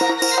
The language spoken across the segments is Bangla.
এই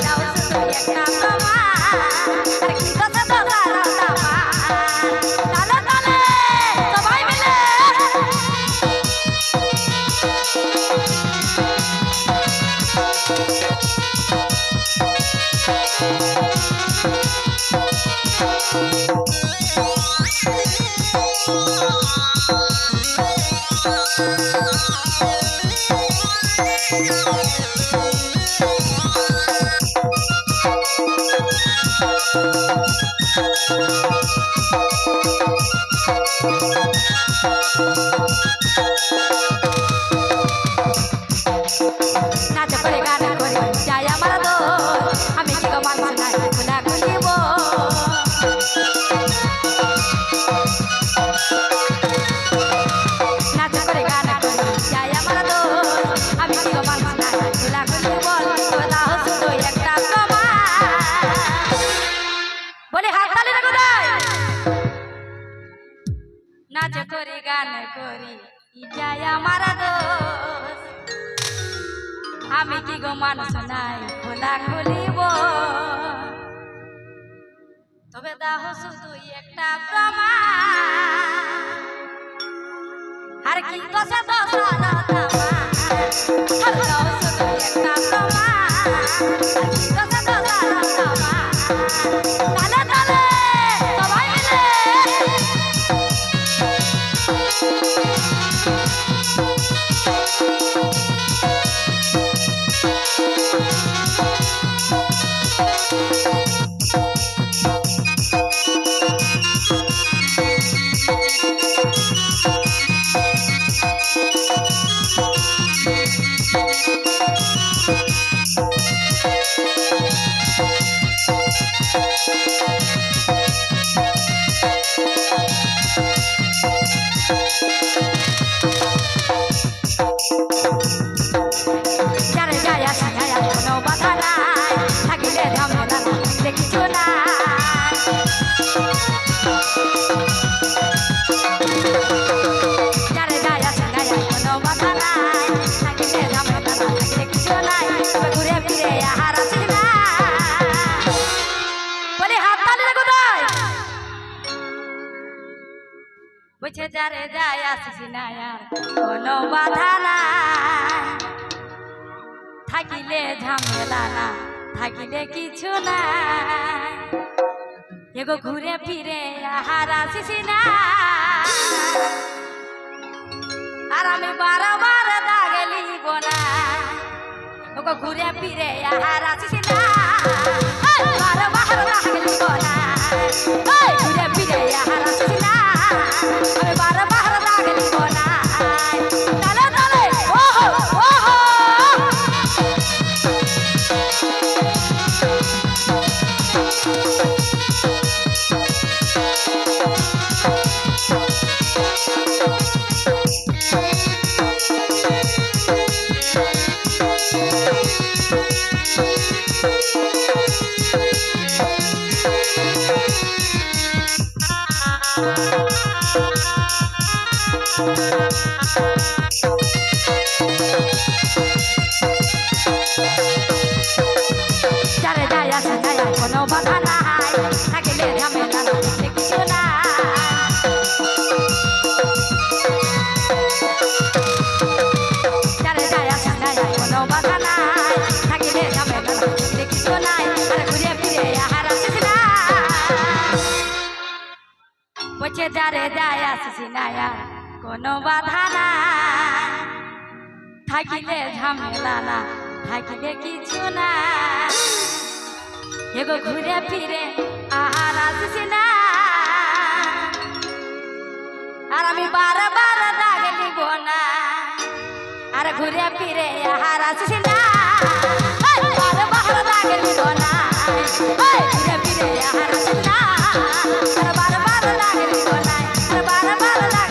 নাচ করে গান করে যাই আমার দোষ আমি কি গো মানুষ নাই গান করি যাই আমার দোষ আমি কি গো মানুষ নাই, খোলা খুলিব? তবে দাহ শুধু একটা প্রমাণ। আর কি দশে দশ আর দাও যারে যারে যায় আসিস না কোনো বাধা নাই। থাকিলে ঝামেলা না, থাকিলে কিছু না এগো ঘুরে ফিরে আহার আসিস না। আর আমি বারবার দাগলি বোনা ওগো ঘুরে ফিরে আহার আসিস না। বারবার দাগলি বোনা এই, ঘুরে ফিরে আসিস না আমি বারবার Chare jaya sa jaya kono bada nai Thakile dhamela nai কিছু না Chare jaya sa jaya kono bada nai Thakile dhamela বলছে যারে যায় আসিস না কোনো বাধা নাই। থাকিলে ঝামেলা না, থাকিলে কিছু না। এগো ঘুরে ফিরে আর আসিস না। আর আমি বারবার দাগ নিব না। আর ঘুরে ফিরে আর আসিস না। বারবার দাগ নিব না। ঘুরে ফিরে আর আসিস না। আমার ভালো লাগে